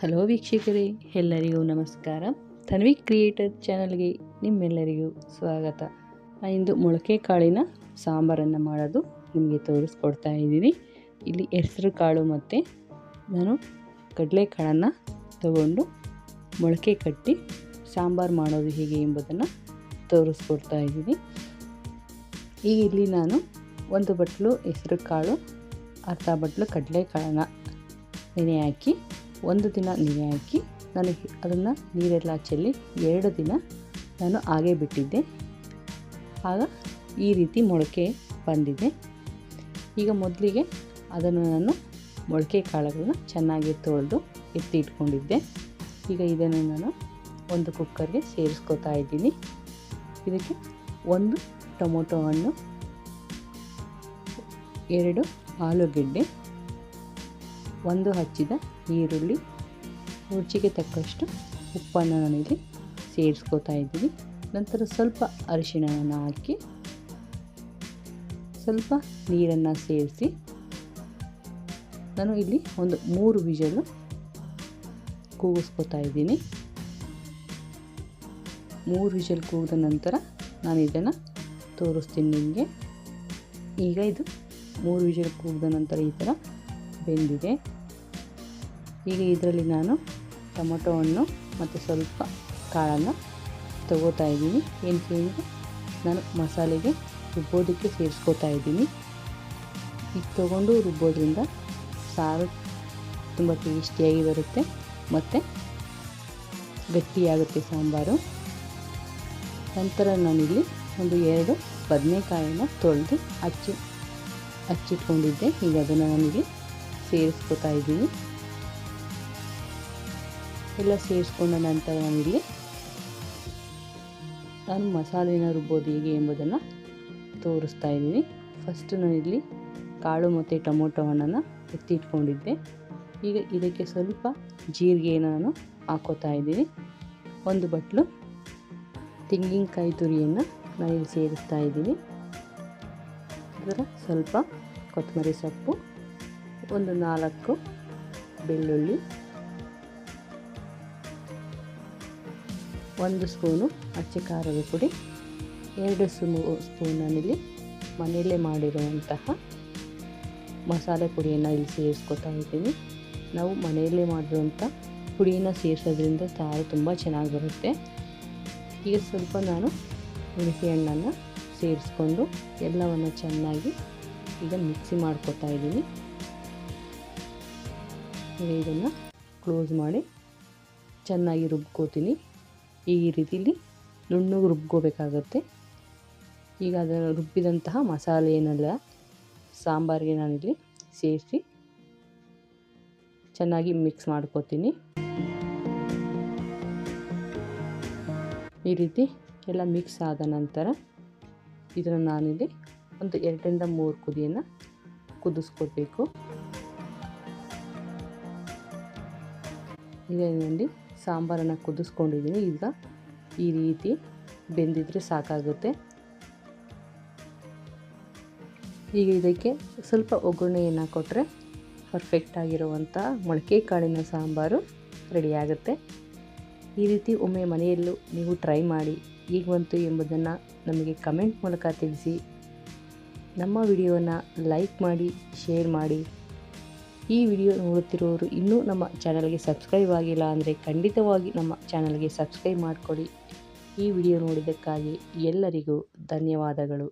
Hello ವೀಕ್ಷಕರೇ, ಎಲ್ಲರಿಗೂ ನಮಸ್ಕಾರ. ತನ್ವಿ ಕ್ರಿಯೇಟರ್ ಚಾನಲ್ಗೆ ನಿಮ್ಮೆಲ್ಲರಿಗೂ ಸ್ವಾಗತ. ಇಂದು ಮೊಳಕೆ ಕಾಳಿನ ಸಾಂಬಾರನ್ನು ಮಾಡೋದು ನಿಮಗೆ ತೋರಿಸ್ಕೊಡ್ತಾ ಇದ್ದೀನಿ. ಇಲ್ಲಿ ಹೆಸರು ಕಾಳು ಮತ್ತು ನಾನು ಕಡಲೆಕಾಳನ್ನು ತಗೊಂಡು ಮೊಳಕೆ ಕಟ್ಟಿ ಸಾಂಬಾರು ಮಾಡೋದು ಹೇಗೆ ಎಂಬುದನ್ನು ತೋರಿಸ್ಕೊಡ್ತಾ ಇದ್ದೀನಿ. ಈಗ ಇಲ್ಲಿ ನಾನು ಒಂದು ಬಟ್ಲು, ಹೆಸರು ಕಾಳು, ಅರ್ಧ ಬಟ್ಲು ಕಡಲೆಕಾಳನ್ನು ನೆನೆ ಹಾಕಿ ಒಂದು ದಿನ ನೆನೆ ಹಾಕಿ ನಾನು ಅದನ್ನು ನೀರೆಲ್ಲ ಚೆಲ್ಲಿ ಎರಡು ದಿನ ನಾನು ಹಾಗೆ ಬಿಟ್ಟಿದ್ದೆ. ಆಗ ಈ ರೀತಿ ಮೊಳಕೆ ಬಂದಿದೆ. ಈಗ ಮೊದಲಿಗೆ ಅದನ್ನು ನಾನು ಮೊಳಕೆ ಕಾಳುಗಳನ್ನ ಚೆನ್ನಾಗಿ ತೊಳೆದು ಎತ್ತಿ ಇಟ್ಕೊಂಡಿದ್ದೆ. ಈಗ ಇದನ್ನು ನಾನು ಒಂದು ಕುಕ್ಕರ್ಗೆ ಸೇರಿಸ್ಕೊತಾ ಇದ್ದೀನಿ. ಇದಕ್ಕೆ ಒಂದು ಟೊಮೊಟೊ ಹಣ್ಣು, ಎರಡು ಆಲೂಗೆಡ್ಡೆ ಒಂದು ಹಚ್ಚಿದ ಈರುಳ್ಳಿ, ರುಚಿಗೆ ತಕ್ಕಷ್ಟು ಉಪ್ಪನ್ನು ನಾನಿಲ್ಲಿ ಸೇರಿಸ್ಕೋತಾ ಇದ್ದೀನಿ. ನಂತರ ಸ್ವಲ್ಪ ಅರಿಶಿಣವನ್ನು ಹಾಕಿ, ಸ್ವಲ್ಪ ನೀರನ್ನು ಸೇರಿಸಿ, ನಾನು ಇಲ್ಲಿ ಒಂದು ಮೂರು ವಿಜಲು ಕೂಗಿಸ್ಕೋತಾ ಇದ್ದೀನಿ. ಮೂರು ವಿಜಲ್ ಕೂಗಿದ ನಂತರ ನಾನು ಇದನ್ನು ತೋರಿಸ್ತೀನಿ ನಿಮಗೆ. ಈಗ ಇದು ಮೂರು ವಿಜಲ್ ಕೂಗಿದ ನಂತರ ಈ ಥರ ಬೆಂದಿದೆ. ಈಗ ಇದರಲ್ಲಿ ನಾನು ಟೊಮೊಟೊ ಹಣ್ಣು ಮತ್ತು ಸ್ವಲ್ಪ ಕಾಳನ್ನು ತಗೋತಾ ಇದ್ದೀನಿ. ಏನಕ್ಕೆ ಅಂದರೆ ನಾನು ಮಸಾಲೆಗೆ ರುಬ್ಬೋದಕ್ಕೆ ಸೇರಿಸ್ಕೋತಾ ಇದ್ದೀನಿ. ಈಗ ತೊಗೊಂಡು ರುಬ್ಬೋದ್ರಿಂದ ಸಾರು ತುಂಬ ಟೇಸ್ಟಿಯಾಗಿ ಬರುತ್ತೆ ಮತ್ತು ಗಟ್ಟಿಯಾಗುತ್ತೆ ಸಾಂಬಾರು. ನಂತರ ನಾನಿಲ್ಲಿ ಒಂದು ಎರಡು ಬದನೆಕಾಯಿನ ತೊಳೆದು ಹಚ್ಚಿ ಹಚ್ಚಿಟ್ಕೊಂಡಿದ್ದೆ ಈಗ ಅದನ್ನು ನಾನಿಲ್ಲಿ ಸೇರಿಸ್ಕೊತಾ ಇದ್ದೀನಿ. ಎಲ್ಲ ಸೇರಿಸ್ಕೊಂಡ ನಂತರ ನಾನಿಲ್ಲಿ ನಾನು ಮಸಾಲೆನ ರುಬ್ಬೋದು ಹೇಗೆ ಎಂಬುದನ್ನು ತೋರಿಸ್ತಾ ಇದ್ದೀನಿ. ಫಸ್ಟ್ ನಾನಿಲ್ಲಿ ಕಾಳು ಮತ್ತು ಟೊಮೊಟೊ ಹಣ್ಣನ್ನು ಎತ್ತಿಟ್ಕೊಂಡಿದ್ದೆ. ಈಗ ಇದಕ್ಕೆ ಸ್ವಲ್ಪ ಜೀರಿಗೆಯನ್ನು ನಾನು ಹಾಕೋತಾ ಇದ್ದೀನಿ. ಒಂದು ಬಟ್ಲು ತೆಂಗಿನಕಾಯಿ ತುರಿಯನ್ನು ನಾನಿಲ್ಲಿ ಸೇರಿಸ್ತಾ ಇದ್ದೀನಿ. ಅದರ ಸ್ವಲ್ಪ ಕೊತ್ತಂಬರಿ ಸೊಪ್ಪು ಒಂದು ನಾಲ್ಕು ಬೆಳ್ಳುಳ್ಳಿ, ಒಂದು ಸ್ಪೂನು ಅಚ್ಚಿ ಖಾರದ ಪುಡಿ, ಎರಡು ಸ್ಪೂ ಸ್ಪೂನಲ್ಲಿ ಮನೆಯಲ್ಲೇ ಮಾಡಿರುವಂತಹ ಮಸಾಲೆ ಪುಡಿಯನ್ನು ಇಲ್ಲಿ ಸೇರಿಸ್ಕೊತಾ ಇದ್ದೀನಿ. ನಾವು ಮನೆಯಲ್ಲೇ ಮಾಡಿರುವಂಥ ಪುಡಿನ ಸೇರಿಸೋದ್ರಿಂದ ಸಾರು ತುಂಬ ಚೆನ್ನಾಗಿ ಬರುತ್ತೆ ಈಗ ಸ್ವಲ್ಪ ನಾನು ಹುಣಸೆ ಹಣ್ಣನ್ನು ಸೇರಿಸ್ಕೊಂಡು ಎಲ್ಲವನ್ನು ಚೆನ್ನಾಗಿ ಈಗ ಮಿಕ್ಸಿ ಮಾಡ್ಕೊತಾ ಇದ್ದೀನಿ. ಇದನ್ನು ಕ್ಲೋಸ್ ಮಾಡಿ ಚೆನ್ನಾಗಿ ರುಬ್ಕೋತೀನಿ. ಈ ರೀತಿಲಿ ನುಣ್ಣಗೆ ರುಬ್ಕೋಬೇಕಾಗತ್ತೆ. ಈಗ ಅದರ ರುಬ್ಬಿದಂತಹ ಮಸಾಲೆ ಏನಲ್ಲ, ಸಾಂಬಾರಿಗೆ ನಾನಿಲ್ಲಿ ಸೇರಿಸಿ ಚೆನ್ನಾಗಿ ಮಿಕ್ಸ್ ಮಾಡ್ಕೋತೀನಿ. ಈ ರೀತಿ ಎಲ್ಲ ಮಿಕ್ಸ್ ಆದ ನಂತರ ಇದನ್ನು ನಾನಿಲ್ಲಿ ಒಂದು ಎರಡರಿಂದ ಮೂರು ಕುದಿಯನ್ನು ಕುದಿಸ್ಕೊಬೇಕು ಇದರಲ್ಲಿ ಸಾಂಬಾರನ್ನು ಕುದಿಸ್ಕೊಂಡಿದ್ದೀನಿ ಈಗ ಈ ರೀತಿ ಬೆಂದಿದ್ರೆ ಸಾಕಾಗುತ್ತೆ. ಈಗ ಇದಕ್ಕೆ ಸ್ವಲ್ಪ ಒಗ್ಗರಣೆಯನ್ನು ಕೊಟ್ಟರೆ ಪರ್ಫೆಕ್ಟ್ ಆಗಿರುವಂಥ ಮೊಳಕೆ ಕಾಳಿನ ಸಾಂಬಾರು ರೆಡಿಯಾಗುತ್ತೆ ಈ ರೀತಿ ಒಮ್ಮೆ ಮನೆಯಲ್ಲೂ ನೀವು ಟ್ರೈ ಮಾಡಿ ಈಗ ಬಂತು ಎಂಬುದನ್ನು ನಮಗೆ ಕಮೆಂಟ್ ಮೂಲಕ ತಿಳಿಸಿ. ನಮ್ಮ ವಿಡಿಯೋನ ಲೈಕ್ ಮಾಡಿ ಶೇರ್ ಮಾಡಿ. ಈ ವಿಡಿಯೋ ನೋಡುತ್ತಿರುವವರು ಇನ್ನೂ ನಮ್ಮ ಚಾನಲ್ಗೆ ಸಬ್ಸ್ಕ್ರೈಬ್ ಆಗಿಲ್ಲ ಅಂದರೆ ಖಂಡಿತವಾಗಿ ನಮ್ಮ ಚಾನಲ್ಗೆ ಸಬ್ಸ್ಕ್ರೈಬ್ ಮಾಡಿಕೊಡಿ. ಈ ವಿಡಿಯೋ ನೋಡಿದ್ದಕ್ಕಾಗಿ ಎಲ್ಲರಿಗೂ ಧನ್ಯವಾದಗಳು.